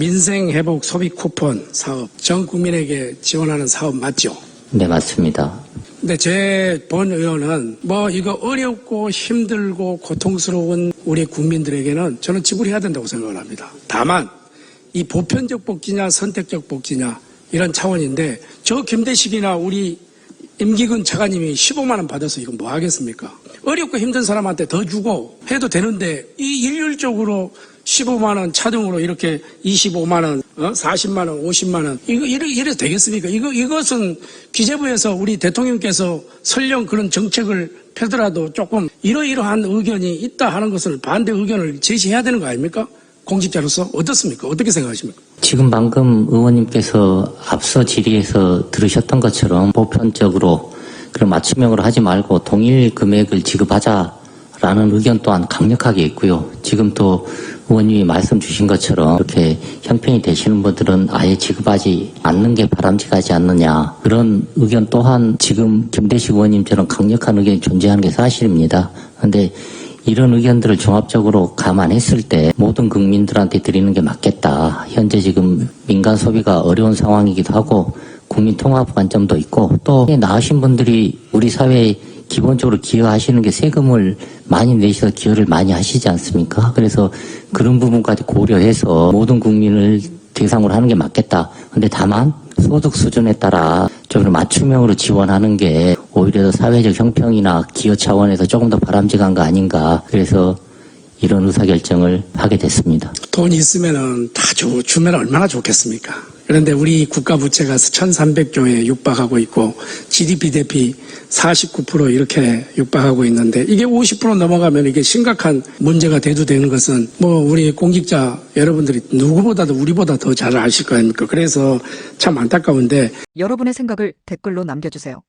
민생 회복 소비 쿠폰 사업 전 국민에게 지원하는 사업 맞죠? 네, 맞습니다. 근데 제 본 의원은 뭐 이거 어렵고 힘들고 고통스러운 우리 국민들에게는 저는 지불해야 된다고 생각을 합니다. 다만 이 보편적 복지냐 선택적 복지냐 이런 차원인데 저 김대식이나 우리 임기근 차관님이 15만 원 받아서 이거 뭐 하겠습니까? 어렵고 힘든 사람한테 더 주고 해도 되는데 이 일률적으로 15만 원 차등으로 이렇게 25만 원, 어? 40만 원, 50만 원 이거 이래 이래 되겠습니까? 이거 이것은 기재부에서 우리 대통령께서 설령 그런 정책을 펴더라도 조금 이러이러한 의견이 있다 하는 것을 반대 의견을 제시해야 되는 거 아닙니까? 공직자로서 어떻습니까? 어떻게 생각하십니까? 지금 방금 의원님께서 앞서 질의에서 들으셨던 것처럼 보편적으로 그런 맞춤형으로 하지 말고 동일 금액을 지급하자 라는 의견 또한 강력하게 있고요. 지금 또 의원님이 말씀 주신 것처럼 이렇게 형편이 되시는 분들은 아예 지급하지 않는 게 바람직하지 않느냐 그런 의견 또한 지금 김대식 의원님처럼 강력한 의견이 존재하는 게 사실입니다. 그런데 이런 의견들을 종합적으로 감안했을 때 모든 국민들한테 드리는 게 맞겠다. 현재 지금 민간 소비가 어려운 상황이기도 하고 국민 통합 관점도 있고 또 나으신 분들이 우리 사회에 기본적으로 기여하시는 게 세금을 많이 내셔서 기여를 많이 하시지 않습니까? 그래서 그런 부분까지 고려해서 모든 국민을 대상으로 하는 게 맞겠다. 근데 다만 소득 수준에 따라 좀 맞춤형으로 지원하는 게 오히려 더 사회적 형평이나 기여 차원에서 조금 더 바람직한 거 아닌가. 그래서 이런 의사결정을 하게 됐습니다. 돈 있으면은 다 주, 주면 얼마나 좋겠습니까? 그런데 우리 국가 부채가 1,300조에 육박하고 있고 GDP 대비 49% 이렇게 육박하고 있는데 이게 50% 넘어가면 이게 심각한 문제가 대두되는 것은 뭐 우리 공직자 여러분들이 누구보다도 우리보다 더 잘 아실 거 아닙니까? 그래서 참 안타까운데 여러분의 생각을 댓글로 남겨주세요.